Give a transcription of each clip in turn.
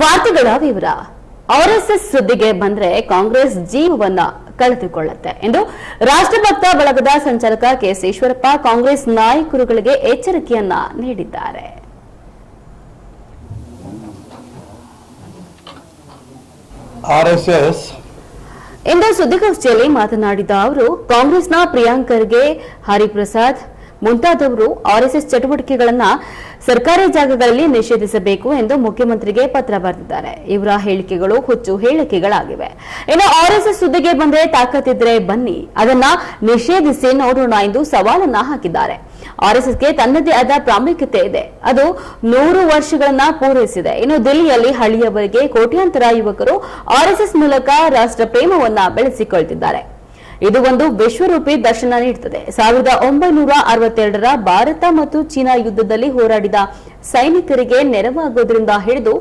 ವಾರ್ತೆಗಳ ವಿವರ ಆರ್ಎಸ್ಎಸ್ ಸುದ್ದಿಗೆ ಬಂದ್ರೆ ಕಾಂಗ್ರೆಸ್ ಜೀವವನ್ನ ಕಳೆದುಕೊಳ್ಳುತ್ತೆ ಎಂದು ರಾಷ್ಟ್ರಭಕ್ತ ಬಳಗದ ಸಂಚಾಲಕ ಕೆಎಸ್ ಈಶ್ವರಪ್ಪ ಕಾಂಗ್ರೆಸ್ ನಾಯಕರುಗಳಿಗೆ ಎಚ್ಚರಿಕೆಯನ್ನ ನೀಡಿದ್ದಾರೆ. ಆರ್ಎಸ್ಎಸ್ ಇಂದು ಸುದ್ದಿಗೋಷ್ಠಿಯಲ್ಲಿ ಮಾತನಾಡಿದ ಅವರು ಕಾಂಗ್ರೆಸ್ನ ಪ್ರಿಯಾಂಕರ್ಗೆ ಹರಿಪ್ರಸಾದ್ ಮುಂತಾದವರು ಆರ್ಎಸ್ಎಸ್ ಚಟುವಟಿಕೆಗಳನ್ನ ಸರ್ಕಾರಿ ಜಾಗಗಳಲ್ಲಿ ನಿಷೇಧಿಸಬೇಕು ಎಂದು ಮುಖ್ಯಮಂತ್ರಿಗೆ ಪತ್ರ ಬರೆದಿದ್ದಾರೆ. ಇವರ ಹೇಳಿಕೆಗಳು ಹುಚ್ಚು ಹೇಳಿಕೆಗಳಾಗಿವೆ. ಇನ್ನು ಆರ್ಎಸ್ಎಸ್ ಸುದ್ದಿಗೆ ಬಂದ್ರೆ ತಾಕತ್ತಿದ್ರೆ ಬನ್ನಿ. ಅದನ್ನ ನಿಷೇಧಿಸಿ ನೋಡೋಣ ಎಂದು ಸವಾಲನ್ನ ಹಾಕಿದ್ದಾರೆ. ಆರ್ಎಸ್ಎಸ್ಗೆ ತನ್ನದೇ ಆದ ಪ್ರಾಮುಖ್ಯತೆ ಇದೆ. ಅದು ನೂರು ವರ್ಷಗಳನ್ನ ಪೂರೈಸಿದೆ. ಇನ್ನು ದಿಲ್ಲಿಯಲ್ಲಿ ಹಳ್ಳಿಯವರೆಗೆ ಕೋಟ್ಯಾಂತರ ಯುವಕರು ಆರ್ಎಸ್ಎಸ್ ಮೂಲಕ ರಾಷ್ಟ್ರ ಪ್ರೇಮವನ್ನ ಬೆಳೆಸಿಕೊಳ್ತಿದ್ದಾರೆ. ಇದು ಒಂದು ವಿಶ್ವರೂಪಿ ದರ್ಶನ ನೀಡುತ್ತದೆ ಸಾವಿರದ ಒಂಬೈನೂರ ಅರವತ್ತೆರಡರ ಭಾರತ ಮತ್ತು ಚೀನಾ ಯುದ್ಧದಲ್ಲಿ ಹೋರಾಡಿದ ಸೈನಿಕರಿಗೆ ನೆರವಾಗೋದ್ರಿಂದ ಹಿಡಿದು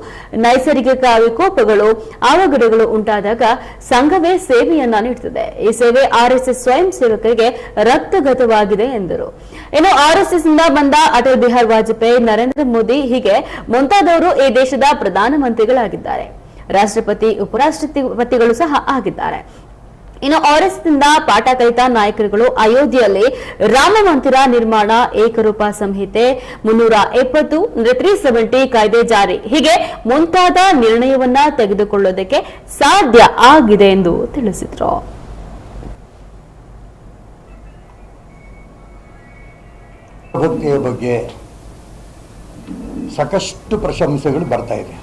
ನೈಸರ್ಗಿಕ ವಿಕೋಪಗಳು, ಅವಘಡಗಳು ಉಂಟಾದಾಗ ಸಂಘವೇ ಸೇವೆಯನ್ನ ನೀಡುತ್ತದೆ ಈ ಸೇವೆ ಆರ್ಎಸ್ಎಸ್ ಸ್ವಯಂ ಸೇವಕರಿಗೆ ರಕ್ತಗತವಾಗಿದೆ ಎಂದರು. ಇನ್ನು ಆರ್ಎಸ್ಎಸ್ನಿಂದ ಬಂದ ಅಟಲ್ ಬಿಹಾರಿ ವಾಜಪೇಯಿ, ನರೇಂದ್ರ ಮೋದಿ ಹೀಗೆ ಮುಂತಾದವರು ಈ ದೇಶದ ಪ್ರಧಾನಮಂತ್ರಿಗಳಾಗಿದ್ದಾರೆ. ರಾಷ್ಟ್ರಪತಿ, ಉಪರಾಷ್ಟ್ರಪತಿಗಳು ಸಹ ಆಗಿದ್ದಾರೆ. ಇನ್ನು ಆರ್ಎಸ್ನಿಂದ ಪಾಠ ಕಲಿತ ನಾಯಕರುಗಳು ಅಯೋಧ್ಯೆಯಲ್ಲಿ ರಾಮ ಮಂದಿರ ನಿರ್ಮಾಣ ಏಕರೂಪ ಸಂಹಿತೆ ಮುನ್ನೂರ ಎಪ್ಪತ್ತು ತ್ರೀ ಸೆವೆಂಟಿ ಕಾಯ್ದೆ ಜಾರಿ. ಹೀಗೆ ಮುಂತಾದ ನಿರ್ಣಯವನ್ನ ತೆಗೆದುಕೊಳ್ಳೋದಕ್ಕೆ ಸಾಧ್ಯ ಆಗಿದೆ ಎಂದು ತಿಳಿಸಿದ್ರು. ಬಗ್ಗೆ ಸಾಕಷ್ಟು ಪ್ರಶಂಸೆಗಳು ಬರ್ತಾ ಇದೆ.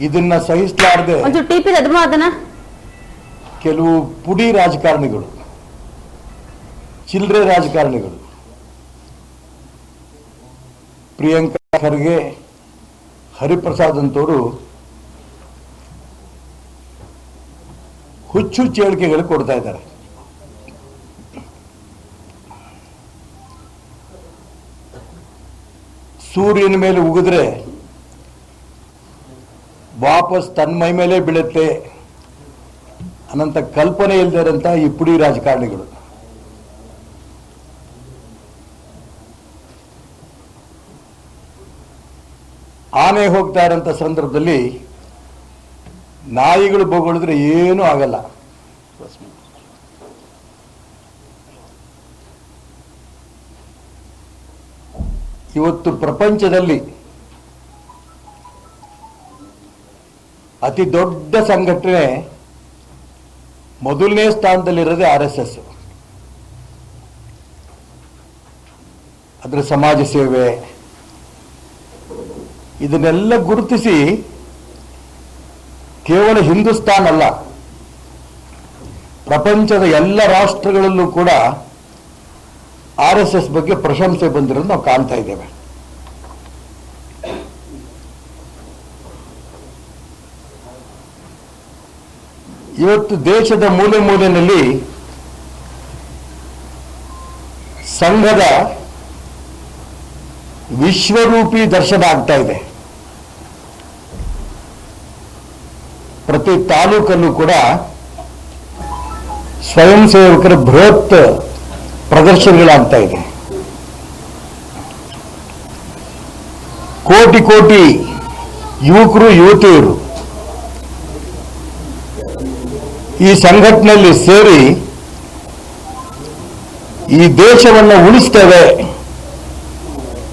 ಇದನ್ನ ಸಹಿಸಲಾರದೆ ಒಂಚೂರು ಟಿಪಿ ಅದನ್ನ? ಕೆಲವು ಪುಡಿ ರಾಜಕಾರಣಿಗಳು ಚಿಲ್ಲರೆ ರಾಜಕಾರಣಿಗಳು ಪ್ರಿಯಾಂಕಾ ಖರ್ಗೆ ಹರಿಪ್ರಸಾದ್ ಅಂತವರು ಹುಚ್ಚು ಹೇಳಿಕೆಗಳು ಕೊಡ್ತಾ ಇದ್ದಾರೆ. ಸೂರ್ಯನ ಮೇಲೆ ಉಗಿದ್ರೆ ವಾಪಸ್ ತನ್ನ ಮೈ ಮೇಲೆ ಬೀಳುತ್ತೆ ಅನ್ನಂತ ಕಲ್ಪನೆ ಇಲ್ಲದೆ ಇರೋಂಥ ಈ ಪುಡಿ ರಾಜಕಾರಣಿಗಳು. ಆನೆ ಹೋಗ್ತಾ ಇರೋಂಥ ಸಂದರ್ಭದಲ್ಲಿ ನಾಯಿಗಳು ಬೊಗಳಿದ್ರೆ ಏನೂ ಆಗಲ್ಲ. ಇವತ್ತು ಪ್ರಪಂಚದಲ್ಲಿ ಅತಿ ದೊಡ್ಡ ಸಂಘಟನೆ ಮೊದಲನೇ ಸ್ಥಾನದಲ್ಲಿರೋದೇ ಆರ್ ಎಸ್ ಎಸ್. ಅದರ ಸಮಾಜ ಸೇವೆ. ಇದನ್ನೆಲ್ಲ ಗುರುತಿಸಿ ಕೇವಲ ಹಿಂದೂಸ್ತಾನ್ ಅಲ್ಲ, ಪ್ರಪಂಚದ ಎಲ್ಲ ರಾಷ್ಟ್ರಗಳಲ್ಲೂ ಕೂಡ ಆರ್ ಎಸ್ ಎಸ್ ಬಗ್ಗೆ ಪ್ರಶಂಸೆ ಬಂದಿರೋದು ನಾವು ಕಾಣ್ತಾ ಇದ್ದೇವೆ. ಇವತ್ತು ದೇಶದ ಮೂಲೆ ಮೂಲೆಯಲ್ಲಿ ಸಂಘದ ವಿಶ್ವರೂಪಿ ದರ್ಶನ ಆಗ್ತಾ ಇದೆ. ಪ್ರತಿ ತಾಲೂಕಲ್ಲೂ ಕೂಡ ಸ್ವಯಂ ಸೇವಕರ ಬೃಹತ್ ಪ್ರದರ್ಶನಗಳಾಗ್ತಾ ಇದೆ. ಕೋಟಿ ಕೋಟಿ ಯುವಕರು, ಯುವತಿಯರು ಈ ಸಂಘಟನೆಯಲ್ಲಿ ಸೇರಿ ಈ ದೇಶವನ್ನು ಉಳಿಸ್ತೇವೆ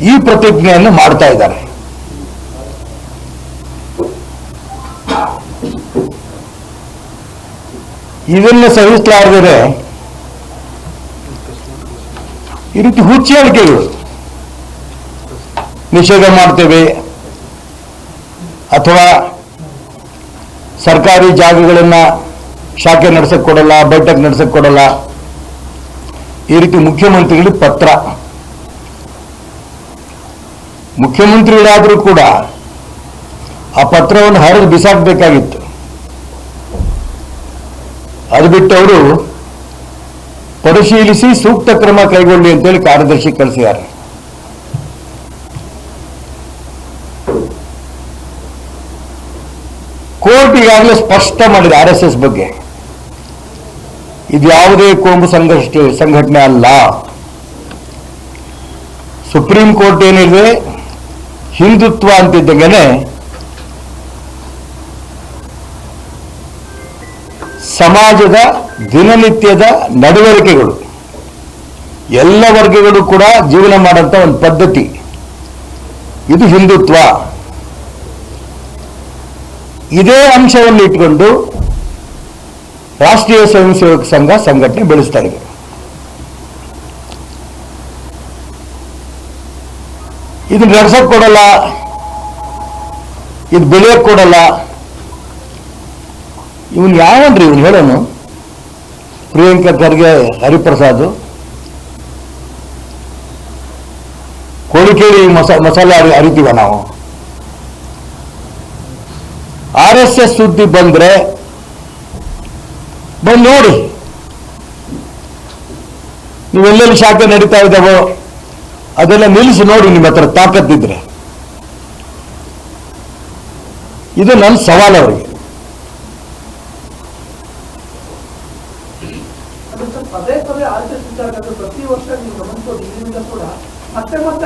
ಈ ಪ್ರತಿಜ್ಞೆಯನ್ನು ಮಾಡ್ತಾ ಇದ್ದಾರೆ. ಇದನ್ನು ಸಹಿಸಲಾರ್ದರೆ ಈ ರೀತಿ ಹುಚ್ಚಿ ಹೇಳಿಕೆಗಳು ನಿಷೇಧ ಮಾಡ್ತೇವೆ ಅಥವಾ ಸರ್ಕಾರಿ ಜಾಗಗಳನ್ನ ಶಾಖೆ ನಡೆಸಕ್ ಕೊಡಲ್ಲ, ಬೈಠಕ್ ನಡೆಸಕ್ ಕೊಡಲ್ಲ. ಈ ರೀತಿ ಮುಖ್ಯಮಂತ್ರಿಗಳಿಗೆ ಪತ್ರ. ಮುಖ್ಯಮಂತ್ರಿಗಳಾದರೂ ಕೂಡ ಆ ಪತ್ರವನ್ನು ಹರಿದು ಬಿಸಾಕಬೇಕಾಗಿತ್ತು. ಅದು ಬಿಟ್ಟು ಅವರು ಪರಿಶೀಲಿಸಿ ಸೂಕ್ತ ಕ್ರಮ ಕೈಗೊಳ್ಳಿ ಅಂತೇಳಿ ಕಾರ್ಯದರ್ಶಿ ಕಳಿಸಿದ್ದಾರೆ. ಕೋರ್ಟ್ ಈಗಾಗಲೇ ಸ್ಪಷ್ಟ ಮಾಡಿದೆ ಆರ್ ಎಸ್ ಎಸ್ ಬಗ್ಗೆ. ಇದು ಯಾವುದೇ ಕೋಂಬು ಸಂಘರ್ಷ, ಸಂಘಟನೆ ಅಲ್ಲ. ಸುಪ್ರೀಂ ಕೋರ್ಟ್ ಏನಿದೆ? ಹಿಂದುತ್ವ ಅಂತಿದ್ದಂಗೆ ಸಮಾಜದ ದಿನನಿತ್ಯದ ನಡವಳಿಕೆಗಳು. ಎಲ್ಲ ವರ್ಗಗಳು ಕೂಡ ಜೀವನ ಮಾಡೋಂಥ ಒಂದು ಪದ್ಧತಿ. ಇದು ಹಿಂದುತ್ವ. ಇದೇ ಅಂಶವನ್ನು ಇಟ್ಕೊಂಡು ರಾಷ್ಟ್ರೀಯ ಸ್ವಯಂ ಸೇವಕ ಸಂಘ ಸಂಘಟನೆ ಬೆಳೆಸ್ತಾ ಇದೆ. ಇದನ್ನ ನಡ್ಸಕ್ ಕೊಡಲ್ಲ, ಇದು ಬೆಳೆಯಕ್ ಕೊಡಲ್ಲ. ಇವನು ಯಾವನ್ರಿ ಇವನು ಹೇಳೋನು? ಪ್ರಿಯಾಂಕಾ ಖರ್ಗೆ, ಹರಿಪ್ರಸಾದ್. ಕೋಳಿ ಕೇಳಿ ಮಸ, ಮಸಾಲೆ ಅರಿ, ಅರಿತೀವ ನಾವು? ಆರ್ ಎಸ್ ಎಸ್ ಸುದ್ದಿ ಬಂದ್ರೆ ಬಂದು ನೋಡಿ ನೀವೆಲ್ಲೆಲ್ಲಿ ಶಾಖೆ ನಡೀತಾ ಇದ್ದಾವೋ ಅದೆಲ್ಲ ನಿಲ್ಲಿಸಿ ನೋಡಿ ನಿಮ್ಮ ಹತ್ರ ತಾಕತ್ತಿದ್ರೆ ಇದು ನನ್ನ ಸವಾಲು ಅವರಿಗೆ ಮತ್ತೆ ಸರ್ ಪದೇ ಪದೇ ಮಾಡ್ತಾ ಹೋಗ್ತಾ ಇದ್ದೀವಿ ಪ್ರತಿ ವರ್ಷ ನೀವು ಗಮನಿಸೋದು ಇದರಿಂದ ಕೂಡ ಮತ್ತೆ ಮತ್ತೆ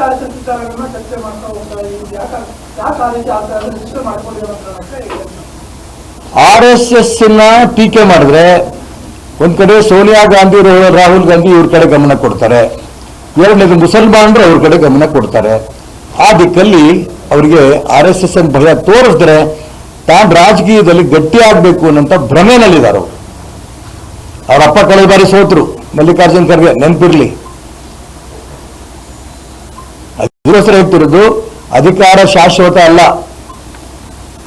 ಆರ್ ಎಸ್ ಎಸ್ನ ಟೀಕೆ ಮಾಡಿದ್ರೆ ಒಂದ್ ಕಡೆ ಸೋನಿಯಾ ಗಾಂಧಿ ರಾಹುಲ್ ಗಾಂಧಿ ಇವ್ರ ಕಡೆ ಗಮನ ಕೊಡ್ತಾರೆ. ಎರಡನೇದು ಮುಸಲ್ಮಾನರು ಅವ್ರ ಕಡೆ ಗಮನ ಕೊಡ್ತಾರೆ. ಆ ದಿಕ್ಕಲ್ಲಿ ಅವರಿಗೆ ಆರ್ ಎಸ್ ಎಸ್ ಅನ್ ಭಯ ತೋರಿಸಿದ್ರೆ ತಾನು ರಾಜಕೀಯದಲ್ಲಿ ಗಟ್ಟಿ ಆಗ್ಬೇಕು ಅನ್ನೋಂಥ ಭ್ರಮೆನಲ್ಲಿದ್ದಾರೆ ಅವರು. ಅವ್ರ ಅಪ್ಪ ಕಳೆದ ಬಾರಿ ಸೋತರು, ಮಲ್ಲಿಕಾರ್ಜುನ್ ಖರ್ಗೆ, ನೆನಪಿರ್ಲಿ. ಅದಕ್ಕೋಸ್ಕರ ಹೇಳ್ತಿರೋದು ಅಧಿಕಾರ ಶಾಶ್ವತ ಅಲ್ಲ.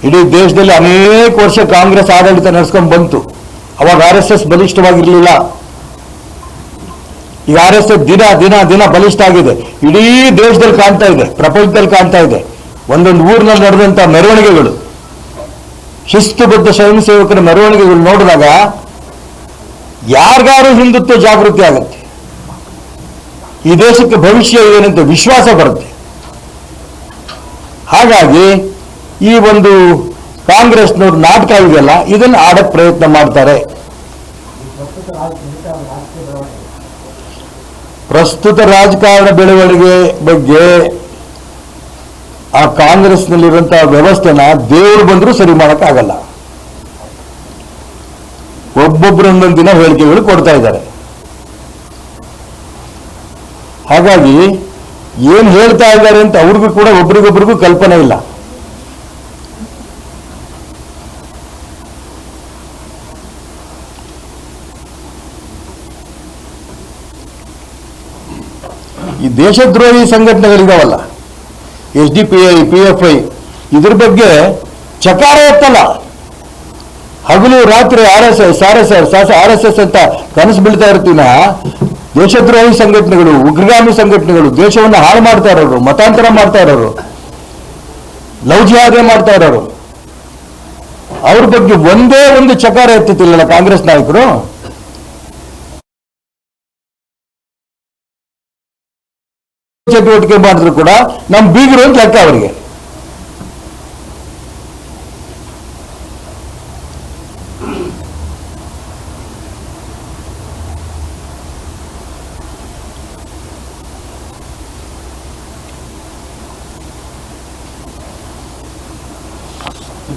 ಇಡೀ ದೇಶದಲ್ಲಿ ಅನೇಕ ವರ್ಷ ಕಾಂಗ್ರೆಸ್ ಆಡಳಿತ ನಡೆಸ್ಕೊಂಡು ಬಂತು. ಅವಾಗ ಆರ್ ಎಸ್ ಎಸ್ ಬಲಿಷ್ಠವಾಗಿರಲಿಲ್ಲ. ಈಗ ಆರ್ ಎಸ್ ಎಸ್ ದಿನ ದಿನ ದಿನ ಬಲಿಷ್ಠ ಆಗಿದೆ. ಇಡೀ ದೇಶದಲ್ಲಿ ಕಾಣ್ತಾ ಇದೆ, ಪ್ರಪಂಚದಲ್ಲಿ ಕಾಣ್ತಾ ಇದೆ. ಒಂದೊಂದು ಊರಿನಲ್ಲಿ ನಡೆದಂಥ ಮೆರವಣಿಗೆಗಳು. ಶಿಸ್ತುಬದ್ಧ ಸ್ವಯಂ ಸೇವಕರ ಮೆರವಣಿಗೆಗಳು ನೋಡಿದಾಗ ಯಾರಿಗಾರು ಹಿಂದುತ್ವ ಜಾಗೃತಿ ಆಗುತ್ತೆ. ಈ ದೇಶಕ್ಕೆ ಭವಿಷ್ಯ ಏನಂತ ವಿಶ್ವಾಸ ಬರುತ್ತೆ. ಹಾಗಾಗಿ ಈ ಒಂದು ಕಾಂಗ್ರೆಸ್ನವ್ರ ನಾಟಕ ಇದೆಯಲ್ಲ, ಇದನ್ನು ಆಡಕ್ಕೆ ಪ್ರಯತ್ನ ಮಾಡ್ತಾರೆ. ಪ್ರಸ್ತುತ ರಾಜಕಾರಣ ಬೆಳವಣಿಗೆ ಬಗ್ಗೆ ಆ ಕಾಂಗ್ರೆಸ್ನಲ್ಲಿರುವಂತಹ ವ್ಯವಸ್ಥೆನ ದೇವರು ಬಂದರೂ ಸರಿ ಒಬ್ಬೊಬ್ಬರು ಒಂದೊಂದು ದಿನ ಹೇಳಿಕೆಗಳು ಕೊಡ್ತಾ ಇದ್ದಾರೆ. ಹಾಗಾಗಿ ಏನ್ ಹೇಳ್ತಾ ಇದ್ದಾರೆ ಅಂತ ಅವ್ರಿಗೂ ಕೂಡ ಒಬ್ರಿಗೊಬ್ರಿಗೂ ಕಲ್ಪನೆ ಇಲ್ಲ. ದೇಶದ್ರೋಹಿ ಸಂಘಟನೆಗಳಿದಾವಲ್ಲ, S D P I, P F I, ಇದ್ರ ಬಗ್ಗೆ ಚಕಾರ ಎತ್ತಲ್ಲ. ಹಗಲು ರಾತ್ರಿ R S S R S S R S S ಅಂತ ಕನಸು ಬೀಳ್ತಾ ಇರ್ತೀನ? ದೇಶದ್ರೋಹಿ ಸಂಘಟನೆಗಳು, ಉಗ್ರಗಾಮಿ ಸಂಘಟನೆಗಳು ದೇಶವನ್ನು ಹಾಳು ಮಾಡ್ತಾ ಇರೋರು, ಮತಾಂತರ ಮಾಡ್ತಾ ಇರೋರು, ಲವ್ ಜಿಹಾದೆ ಮಾಡ್ತಾ ಇರೋರು. ಅವ್ರ ಬಗ್ಗೆ ಒಂದೇ ಒಂದು ಚಕಾರ ಎತ್ತುತ್ತಿಲ್ಲಲ್ಲ ಕಾಂಗ್ರೆಸ್ ನಾಯಕರು? ಚಟುವಟಿಕೆ ಮಾಡಿದ್ರು ಕೂಡ ನಮ್ಮ ಬೀಗರು ಅಂತ ಲೆಕ್ಕ ಅವರಿಗೆ.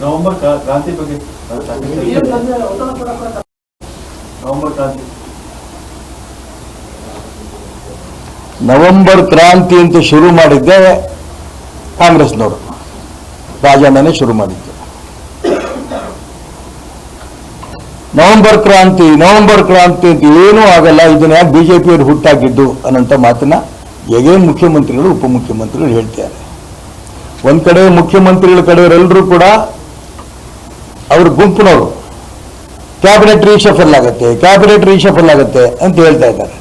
ನವೆಂಬರ್ ಕ್ರಾ- ಕ್ರಾಂತಿ ಬಗ್ಗೆ ನವೆಂಬರ್ ಕ್ರಾಂತಿ ನವೆಂಬರ್ ಕ್ರಾಂತಿ ಅಂತ ಶುರು ಮಾಡಿದ್ದೆ ಕಾಂಗ್ರೆಸ್ನವರು. ರಾಜಣ್ಣನೇ ಶುರು ಮಾಡಿದ್ದೆ. ನವೆಂಬರ್ ಕ್ರಾಂತಿ ನವೆಂಬರ್ ಕ್ರಾಂತಿ ಅಂತ ಏನೂ ಆಗಲ್ಲ, ಇದನ್ನ ಯಾಕೆ ಬಿಜೆಪಿಯವರು ಹುಟ್ಟಾಗಿದ್ದು ಅನ್ನೋಂಥ ಮಾತನ್ನ ಹೇಗೆ ಮುಖ್ಯಮಂತ್ರಿಗಳು, ಉಪಮುಖ್ಯಮಂತ್ರಿಗಳು ಹೇಳ್ತಾರೆ. ಒಂದ್ ಕಡೆ ಮುಖ್ಯಮಂತ್ರಿಗಳ ಕಡೆಯವರೆಲ್ಲರೂ ಕೂಡ ಅವ್ರ ಗುಂಪಿನವರು, ಕ್ಯಾಬಿನೆಟ್ ರೀಶಫಲ್ ಆಗುತ್ತೆ, ಕ್ಯಾಬಿನೆಟ್ ರೀಶಫಲ್ ಆಗುತ್ತೆ ಅಂತ ಹೇಳ್ತಾ ಇದ್ದಾರೆ.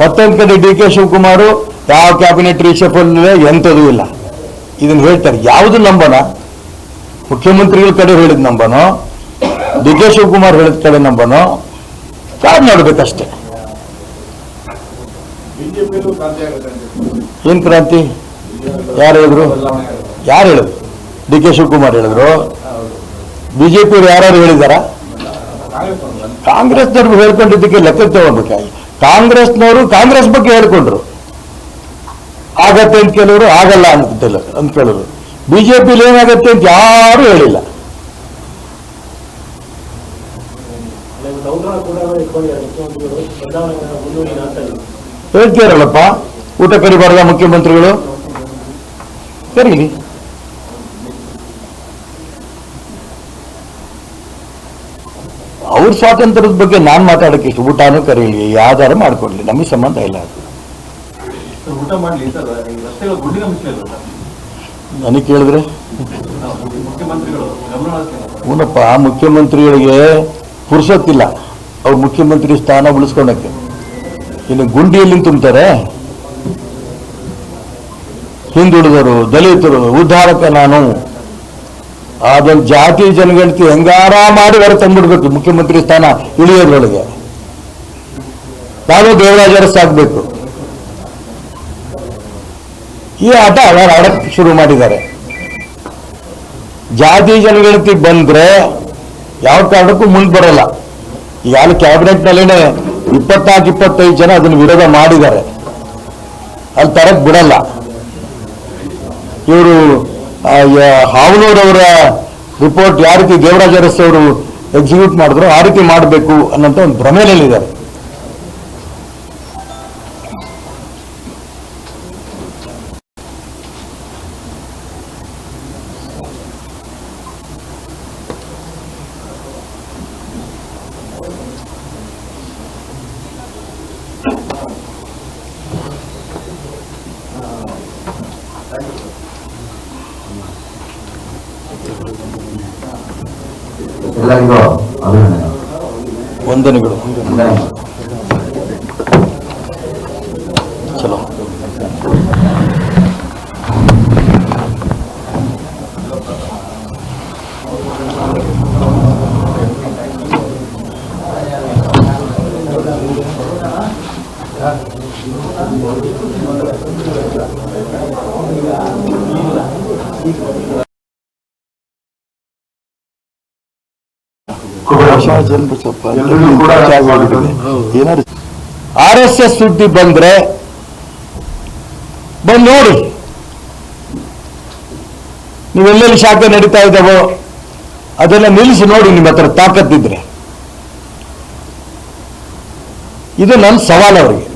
ಮತ್ತೊಂದು ಕಡೆ ಡಿ ಕೆ ಶಿವಕುಮಾರ್ ಯಾವ ಕ್ಯಾಬಿನೆಟ್ ರೀಶಫಲ್ ಎಂಥದೂ ಇಲ್ಲ. ಇದನ್ನ ಹೇಳ್ತಾರೆ. ಯಾವುದು ನಂಬನ? ಮುಖ್ಯಮಂತ್ರಿಗಳ ಕಡೆ ಹೇಳಿದ ನಂಬನೋ? ಡಿ ಕೆ ಶಿವಕುಮಾರ್ ಹೇಳಿದ ಕಡೆ ನಂಬನೋ? ಕಾದ್ ನೋಡ್ಬೇಕಷ್ಟೇ? ಏನ್ ಕ್ರಾಂತಿ? ಯಾರು ಹೇಳಿದ್ರು? ಯಾರು ಹೇಳಿದ್ರು? ಡಿ ಕೆ ಶಿವಕುಮಾರ್ ಹೇಳಿದ್ರು? ಹೌದು ಬಿಜೆಪಿ ಯಾರು ಹೇಳಿದಾರ ಕಾಂಗ್ರೆಸ್ನವ್ರು ಹೇಳ್ಕೊಂಡಿದ್ದಕ್ಕೆ ಲೆಕ್ಕ ತಗೋಬೇಕಾಗಿ ಕಾಂಗ್ರೆಸ್ನವರು ಕಾಂಗ್ರೆಸ್ ಬಗ್ಗೆ ಹೇಳ್ಕೊಂಡ್ರು. ಆಗತ್ತೆ ಅಂತ ಕೆಲವರು ಆಗಲ್ಲ ಅಂತ ಅಂತ ಕೇಳಿದ್ರು ಬಿಜೆಪಿಲಿ ಏನಾಗತ್ತೆ ಅಂತ ಯಾರು ಹೇಳಿಲ್ಲ. ಹೇಳ್ತೀರಲ್ಲಪ್ಪ, ಊಟ ಕರಿಬಾರ್ದ ಮುಖ್ಯಮಂತ್ರಿಗಳು? ಕರೀಲಿ ಅವ್ರ ಸ್ವಾತಂತ್ರ್ಯದ ಬಗ್ಗೆ ನಾನು ಮಾತಾಡಕ್ಕೆ ಇಷ್ಟು. ಊಟನೂ ಕರೀಲಿ ಯಾವ್ದಾರು ಮಾಡ್ಕೊಡ್ಲಿ ನಮಗೆ ಸಂಬಂಧ ಇಲ್ಲ ಅದು. ನನಗೆ ಕೇಳಿದ್ರೆ. ಹೂನಪ್ಪ ಮುಖ್ಯಮಂತ್ರಿಗಳಿಗೆ ಪುರ್ಸೊತ್ತಿಲ್ಲ. ಅವ್ರು ಮುಖ್ಯಮಂತ್ರಿ ಸ್ಥಾನ ಉಳಿಸ್ಕೊಳಕ್ಕೆ ಇನ್ನು ಗುಂಡಿಯಲ್ಲಿ ತುಂಬ್ತಾರೆ. ಹಿಂದುಳಿದರು ದಲಿತರು ಉದ್ಧಾರಕ ನಾನು. ಅದೊಂದು ಜಾತಿ ಜನಗಣತಿ ಹೆಂಗಾರ ಮಾಡಿ ಹೊರ ತಂದ್ಬಿಡ್ಬೇಕು ಮುಖ್ಯಮಂತ್ರಿ ಸ್ಥಾನ ಇಳಿಯೋದ್ರೊಳಗೆ ನಾನು ದೇವರಾಜ ಅರಸ್ ಈ ಆಟ ಅವರು ಆಡಕ್ಕೆ ಶುರು ಮಾಡಿದ್ದಾರೆ. ಜಾತಿ ಜನಗಣತಿ ಬಂದ್ರೆ ಯಾವ ಕಾರಣಕ್ಕೂ ಮುಂದೆ ಬರಲ್ಲ. ಈಗಾಗಲೇ ಕ್ಯಾಬಿನೆಟ್ನಲ್ಲಿನೇ ಇಪ್ಪತ್ನಾಲ್ಕು ಇಪ್ಪತ್ತೈದು ಜನ ಅದನ್ನು ವಿರೋಧ ಮಾಡಿದ್ದಾರೆ. ಅಲ್ಲಿ ತರಕ್ ಬಿಡಲ್ಲ. ಇವರು ಹಾವನೂರವರ ರಿಪೋರ್ಟ್ ಯಾವ ರೀತಿ ದೇವರಾಜ ಅರಸ್ ಅವರು ಎಕ್ಸಿಕ್ಯೂಟ್ ಮಾಡಿದ್ರು ಆ ರೀತಿ ಮಾಡಬೇಕು ಅನ್ನೋಂಥ ಒಂದು ಭ್ರಮೆಯಲ್ಲಿದ್ದಾರೆ. 원단인 거 어느 하나요? 원단이 그럼. 원단인 거. ಏನಾದ್ರು ಆರ್ ಎಸ್ ಎಸ್ ಸುದ್ದಿ ಬಂದ್ರೆ ಬಂದು ನೋಡಿ. ನೀವೆಲ್ಲೆಲ್ಲಿ ಶಾಖೆ ನಡೀತಾ ಇದ್ದಾವೋ ಅದೆಲ್ಲ ನಿಲ್ಲಿಸಿ ನೋಡಿ ನಿಮ್ಮ ಹತ್ರ ತಾಕತ್ತಿದ್ರೆ. ಇದು ನನ್ನ ಸವಾಲು ಅವರಿಗೆ.